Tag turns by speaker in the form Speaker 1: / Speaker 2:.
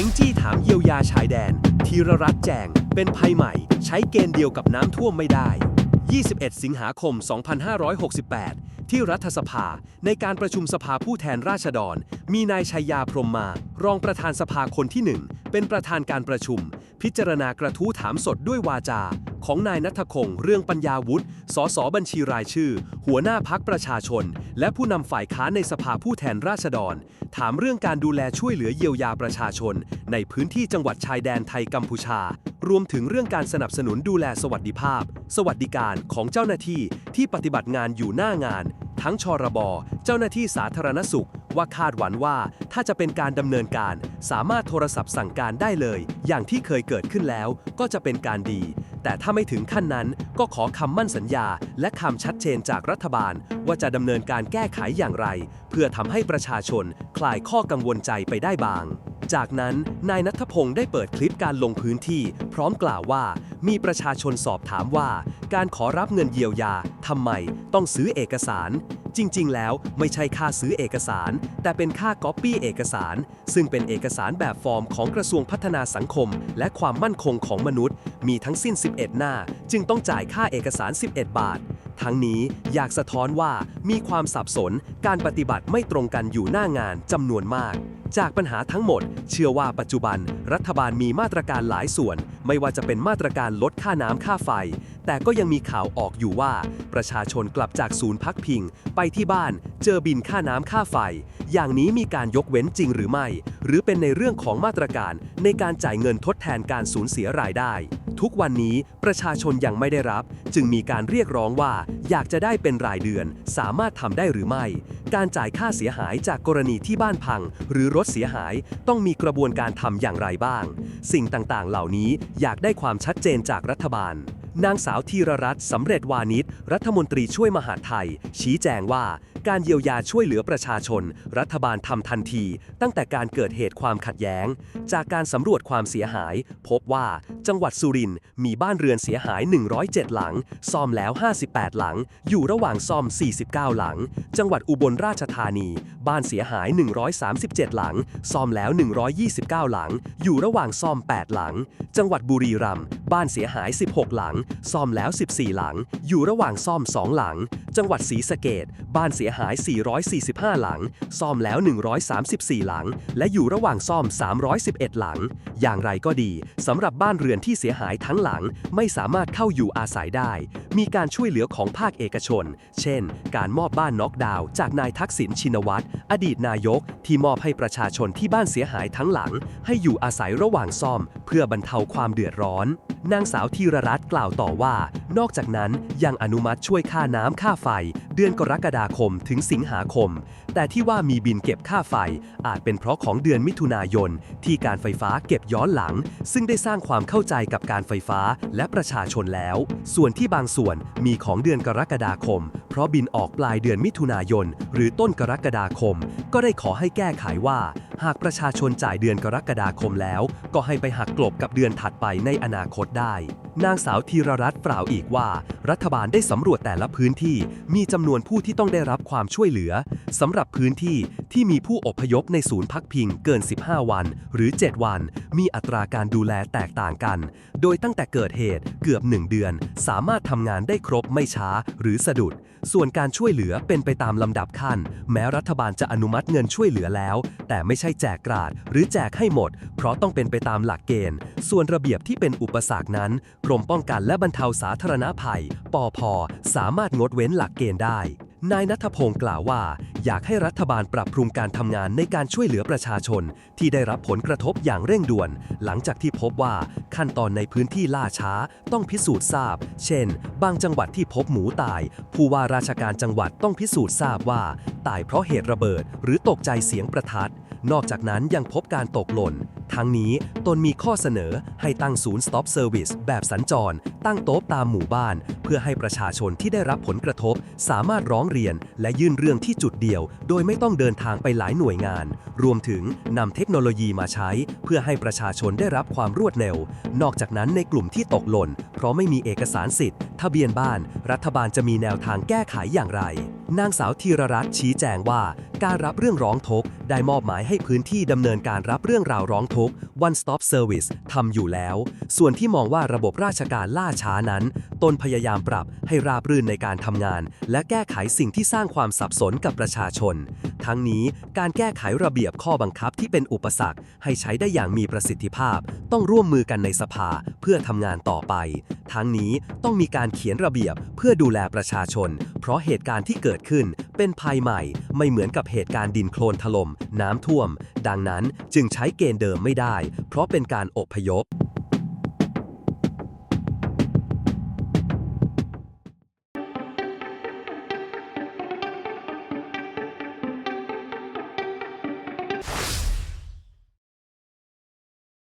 Speaker 1: ้งจี้ถามเยียวยาชายแดน ธีรรัตน์แจง เป็นภัยใหม่ ใช้เกณฑ์เดียวกับน้ำท่วมไม่ได้ 21 สิงหาคม 2568 ที่รัฐสภาในการประชุมสภาผู้แทนราษฎร มีนายชัยยาพรหมมา รองประธานสภาคนที่หนึ่ง เป็นประธานการประชุม พิจารณากระทู้ถามสดด้วยวาจา ของนายนัทคงเรื่องปัญญาวุฒิสสบัญชีรายชื่อ หัวหน้าพักประชาชน และผู้นำฝ่ายค้านในสภาผู้แทนราษฎร ถามเรื่องการดูแลช่วยเหลือเยียวยาประชาชน ในพื้นที่จังหวัดชายแดนไทยกัมพูชา รวมถึงเรื่องการสนับสนุนดูแลสวัสดิภาพ สวัสดิการของเจ้าหน้าที่ที่ปฏิบัติงานอยู่หน้างาน ทั้งชรบ เจ้าหน้าที่สาธารณสุข ว่าคาดหวังว่าถ้าจะเป็นการดำเนินการ สามารถโทรศัพท์สั่งการได้เลย อย่างที่เคยเกิดขึ้นแล้ว ก็จะเป็นการดี แต่ถ้าไม่ถึงขั้นนั้นก็ขอคำมั่นสัญญา และคำชัดเจนจากรัฐบาล ว่าจะดำเนินการแก้ไขอย่างไร เพื่อทำให้ประชาชนคลายข้อกังวลใจไปได้บาง จากนั้นนายนัทพงศ์ได้เปิดคลิปการลงพื้นที่ พร้อมกล่าวว่า มีประชาชนสอบถามว่า การขอรับเงินเยียวยาทำไมต้องซื้อเอกสาร จริง ๆ แล้วไม่ใช่ค่าซื้อเอกสาร แต่เป็นค่าก๊อปปี้เอกสาร ซึ่งเป็นเอกสารแบบฟอร์มของกระทรวงพัฒนาสังคม และความมั่นคงของมนุษย์ มีทั้งสิ้น 11 หน้า จึงต้องจ่ายค่าเอกสาร 11 บาท ทั้งนี้อยากสะท้อนว่ามีความสับสนการปฏิบัติไม่ตรงกันอยู่หน้างานจำนวนมาก จากปัญหาทั้งหมด เชื่อว่าปัจจุบัน รัฐบาลมีมาตรการหลายส่วน ไม่ว่าจะเป็นมาตรการลดค่าน้ำค่าไฟ แต่ก็ยังมีข่าวออกอยู่ว่า ประชาชนกลับจากศูนย์พักพิง ไปที่บ้านเจอบินค่าน้ำค่าไฟ อย่างนี้มีการยกเว้นจริงหรือไม่ หรือเป็นในเรื่องของมาตรการในการจ่ายเงินทดแทนการสูญเสียรายได้ ทุกวันนี้ประชาชนยังไม่ได้รับ จึงมีการเรียกร้องว่าอยากจะได้เป็นรายเดือน สามารถทำได้หรือไม่ การจ่ายค่าเสียหายจากกรณีที่บ้านพัง หรือรถเสียหายต้องมีกระบวนการทำอย่างไรบ้าง สิ่งต่างๆ เหล่านี้อยากได้ความชัดเจนจากรัฐบาล นางสาวธีรรัตน์สำเร็จวานิชรัฐมนตรีช่วยมหาไทย ชี้แจงว่าการเยียวยาช่วยเหลือประชาชน รัฐบาลทำทันที ตั้งแต่การเกิดเหตุความขัดแย้ง จากการสำรวจความเสียหาย พบว่าจังหวัดสุรินทร์มีบ้านเรือนเสียหาย 107 หลัง ซ่อมแล้ว 58 หลัง อยู่ระหว่างซ่อม 49 หลัง จังหวัดอุบลราชธานี บ้านเสียหาย 137 หลัง ซ่อมแล้ว 129 หลัง อยู่ระหว่างซ่อม 8 หลัง จังหวัดบุรีรัมย์ บ้านเสียหาย 16 หลัง ซ่อมแล้ว 14 หลัง อยู่ระหว่างซ่อม 2 หลังจังหวัดศรีสะเกดบ้านเสียหาย 445 หลัง ซ่อมแล้ว 134 หลัง และอยู่ระหว่างซ่อม 311 หลัง อย่างไรก็ดีสำหรับบ้านเรือนที่เสียหายทั้งหลังไม่สามารถเข้าอยู่อาศัยได้ มีการช่วยเหลือของภาคเอกชน เช่น การมอบบ้านน็อกดาวน์จากนายทักษิณชินวัตรอดีตนายก ที่มอบให้ประชาชนที่บ้านเสียหายทั้งหลัง ให้อยู่อาศัยระหว่างซ่อม เพื่อบรรเทาความเดือดร้อน นางสาวธีรรัตน์กล่าวต่อว่า นอกจากนั้นยังอนุมัติช่วยค่าน้ำค่าไฟ เดือนกรกฎาคมถึงสิงหาคม แต่ที่ว่ามีบินเก็บค่าไฟ อาจเป็นเพราะของเดือนมิถุนายน ที่การไฟฟ้าเก็บย้อนหลัง ซึ่งได้สร้างความเข้าใจกับการไฟฟ้าและประชาชนแล้ว ส่วนที่บางส่วนมีของเดือนกรกฎาคม เพราะบินออกปลายเดือนมิถุนายน หรือต้นกรกฎาคม ก็ได้ขอให้แก้ไขว่า หากประชาชนจ่ายเดือนกรกฎาคมแล้ว ก็ให้ไปหักกลบกับเดือนถัดไปในอนาคตได้ นางสาวธีรรัตน์กล่าวอีกว่า รัฐบาลได้สำรวจแต่ละพื้นที่มีจำนวนผู้ที่ต้องได้รับความช่วยเหลือสำหรับพื้นที่ที่มีผู้อพยพในศูนย์พักพิงเกิน 15 วัน หรือ 7 วัน มีอัตราการดูแลแตกต่างกัน โดยตั้งแต่เกิดเหตุเกือบ 1 เดือน สามารถทำงานได้ครบไม่ช้าหรือสะดุด ส่วนการช่วยเหลือเป็นไปตามลำดับขั้น แม้รัฐบาลจะอนุมัติเงินช่วยเหลือแล้ว แต่ไม่ใช่แจกกราด หรือแจกให้หมด เพราะต้องเป็นไปตามหลักเกณฑ์ ส่วนระเบียบที่เป็นอุปสรรคนั้นกรมป้องกันและบรรเทาสาธารณภัย ปอพสามารถงดเว้นหลักเกณฑ์ได้ นายนัทพงศ์กล่าวว่า อยากให้รัฐบาลปรับปรุงการทำงานในการช่วยเหลือประชาชน ที่ได้รับผลกระทบอย่างเร่งด่วน หลังจากที่พบว่าขั้นตอนในพื้นที่ล่าช้าต้องพิสูจน์ทราบ เช่น บางจังหวัดที่พบหมูตาย ผู้ว่าราชการจังหวัดต้องพิสูจน์ทราบว่า ตายเพราะเหตุระเบิด หรือตกใจเสียงประทัด นอกจากนั้นยังพบการตกหล่น ทั้งนี้ตนมีข้อเสนอให้ตั้งศูนย์ Stop Service แบบสัญจร ตั้งโต๊ะตามหมู่บ้าน เพื่อให้ประชาชนที่ได้รับผลกระทบ สามารถร้องเรียนและยื่นเรื่องที่จุดเดียว โดยไม่ต้องเดินทางไปหลายหน่วยงาน รวมถึงนำเทคโนโลยีมาใช้ เพื่อให้ประชาชนได้รับความรวดเร็ว นอกจากนั้นในกลุ่มที่ตกหล่น เพราะไม่มีเอกสารสิทธิ์ ทะเบียนบ้าน รัฐบาลจะมีแนวทางแก้ไขอย่างไร นางสาวธีรรัตน์ชี้แจงว่า การรับเรื่องร้องทุกข์ได้มอบหมายให้พื้นที่ดำเนินการรับเรื่องราวร้องทุกข์ One Stop Service ทำอยู่แล้ว ส่วนที่มองว่าระบบราชการล่าช้านั้น ตนพยายามปรับให้ราบรื่นในการทำงาน และแก้ไขสิ่งที่สร้างความสับสนกับประชาชน ทั้งนี้การแก้ไขระเบียบข้อบังคับที่เป็นอุปสรรค ให้ใช้ได้อย่างมีประสิทธิภาพ ต้องร่วมมือกันในสภาเพื่อทำงานต่อไป ทั้งนี้ต้องมีการเขียนระเบียบเพื่อดูแลประชาชน เพราะเหตุการณ์ที่เกิดขึ้นเป็นภัยใหม่ ไม่เหมือนกับเหตุการณ์ดินโคลนถล่มน้ำท่วม ดังนั้นจึงใช้เกณฑ์เดิมไม่ได้ เพราะเป็นการอบพยพ